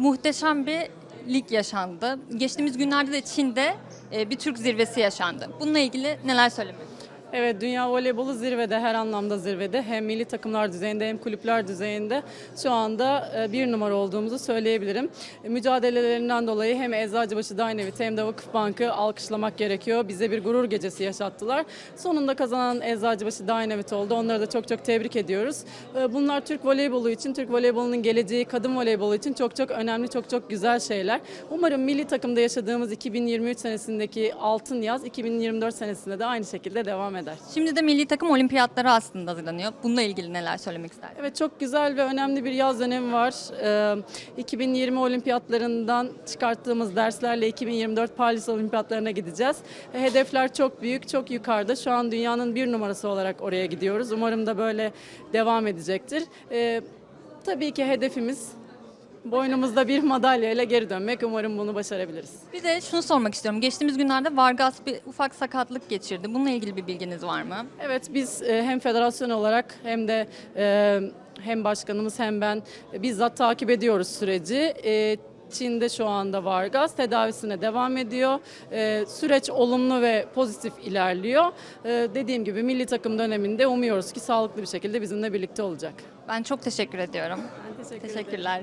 muhteşem bir lig yaşandı. Geçtiğimiz günlerde de Çin'de e, bir Türk zirvesi yaşandı. Bununla ilgili neler söylemek? Evet, dünya voleybolu zirvede, her anlamda zirvede. Hem milli takımlar düzeyinde hem kulüpler düzeyinde şu anda e, bir numara olduğumuzu söyleyebilirim. Mücadelelerinden dolayı hem Eczacıbaşı Dynavit hem de Vakıfbank'ı alkışlamak gerekiyor. Bize bir gurur gecesi yaşattılar. Sonunda kazanan Eczacıbaşı Dynavit oldu. Onları da çok çok tebrik ediyoruz. E, Bunlar Türk voleybolu için, Türk voleybolunun geleceği, kadın voleybolu için çok çok önemli, çok çok güzel şeyler. Umarım milli takımda yaşadığımız 2023 senesindeki altın yaz 2024 senesinde de aynı şekilde devam eder. Şimdi de milli takım olimpiyatları aslında hazırlanıyor. Bununla ilgili neler söylemek ister? Evet çok güzel ve önemli bir yaz dönemi var. Ee, 2020 olimpiyatlarından çıkarttığımız derslerle 2024 Paris olimpiyatlarına gideceğiz. Hedefler çok büyük, çok yukarıda. Şu an dünyanın bir numarası olarak oraya gidiyoruz. Umarım da böyle devam edecektir. Ee, tabii ki hedefimiz boynumuzda bir madalya ile geri dönmek. Umarım bunu başarabiliriz. Bir de şunu sormak istiyorum. Geçtiğimiz günlerde Vargas bir ufak sakatlık geçirdi. Bununla ilgili bir bilginiz var mı? Evet biz e, hem federasyon olarak hem de e, hem başkanımız hem ben e, bizzat takip ediyoruz süreci. Çin'de şu anda Vargas tedavisine devam ediyor. E, süreç olumlu ve pozitif ilerliyor. E, dediğim gibi milli takım döneminde umuyoruz ki sağlıklı bir şekilde bizimle birlikte olacak. Ben çok teşekkür ediyorum. Ben teşekkür ederim. Teşekkürler.